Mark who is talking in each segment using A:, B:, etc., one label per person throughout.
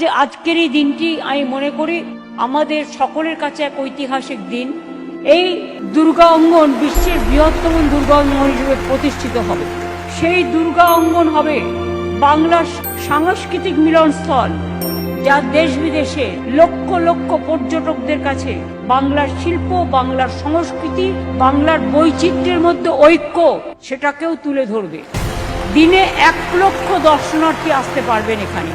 A: যে আজকের এই দিনটি আমি মনে করি আমাদের সকলের কাছে এক ঐতিহাসিক দিন। এই দুর্গা অঙ্গন বিশ্বের বৃহত্তম দুর্গা অঙ্গন হিসেবে প্রতিষ্ঠিত হবে। সেই দুর্গা অঙ্গন হবে বাংলার সাংস্কৃতিক মিলনস্থল, যা দেশ বিদেশে লক্ষ লক্ষ পর্যটকদের কাছে বাংলার শিল্প, বাংলার সংস্কৃতি, বাংলার বৈচিত্র্যের মধ্যে ঐক্য, সেটাকেও তুলে ধরবে। দিনে এক লক্ষ দর্শনার্থী আসতে পারবেন এখানে।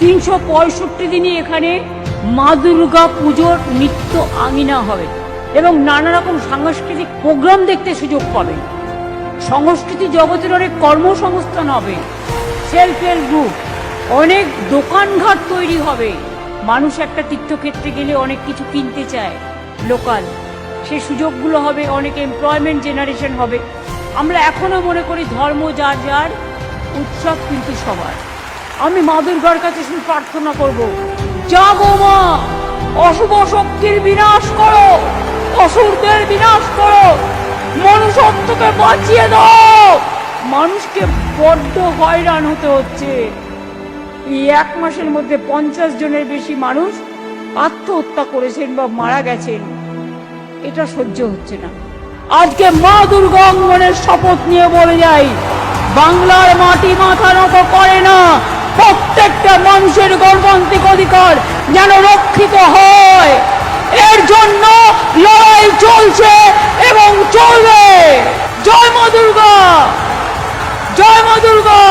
A: তিনশো পঁয়ষট্টি দিনই এখানে মা দুর্গা পুজোর নিত্য আঙিনা হবে এবং নানা রকম সাংস্কৃতিক প্রোগ্রাম দেখতে সুযোগ পাবেন সংস্কৃতি জগতের অনেক কর্মসংস্থান হবে সেলফ হেল্প গ্রুপ অনেক দোকানঘাট তৈরি হবে। মানুষ একটা তীর্থক্ষেত্রে গেলে অনেক কিছু কিনতে চায় লোকাল। সেই সুযোগগুলো হবে, অনেক এমপ্লয়মেন্ট জেনারেশন হবে। আমরা এখনও মনে করি ধর্ম যার যার, উৎসব কিন্তু সবার। আমি মা দুর্গার কাছে শুধু প্রার্থনা করব। জাগো মা, অশুভ শক্তির বিনাশ করো, অসুরদের বিনাশ করো, মনুষ্যত্বকে বাঁচিয়ে দাও। মানুষকে বড্ড হয়রান হতে হচ্ছে। এই এক মাসের মধ্যে পঞ্চাশ জনের বেশি মানুষ আত্মহত্যা করেছেন বা মারা গেছেন। এটা সহ্য হচ্ছে না। আজকে মা দুর্গা অঙ্গনের শপথ নিয়ে বলে যাই, বাংলার মাটি মাথা নত করে না। মানুষের গণতান্ত্রিক অধিকার যেন রক্ষিত হয়। এর জন্য লড়াই চলছে এবং চলবে। জয় মা দুর্গা! জয় মা দুর্গা!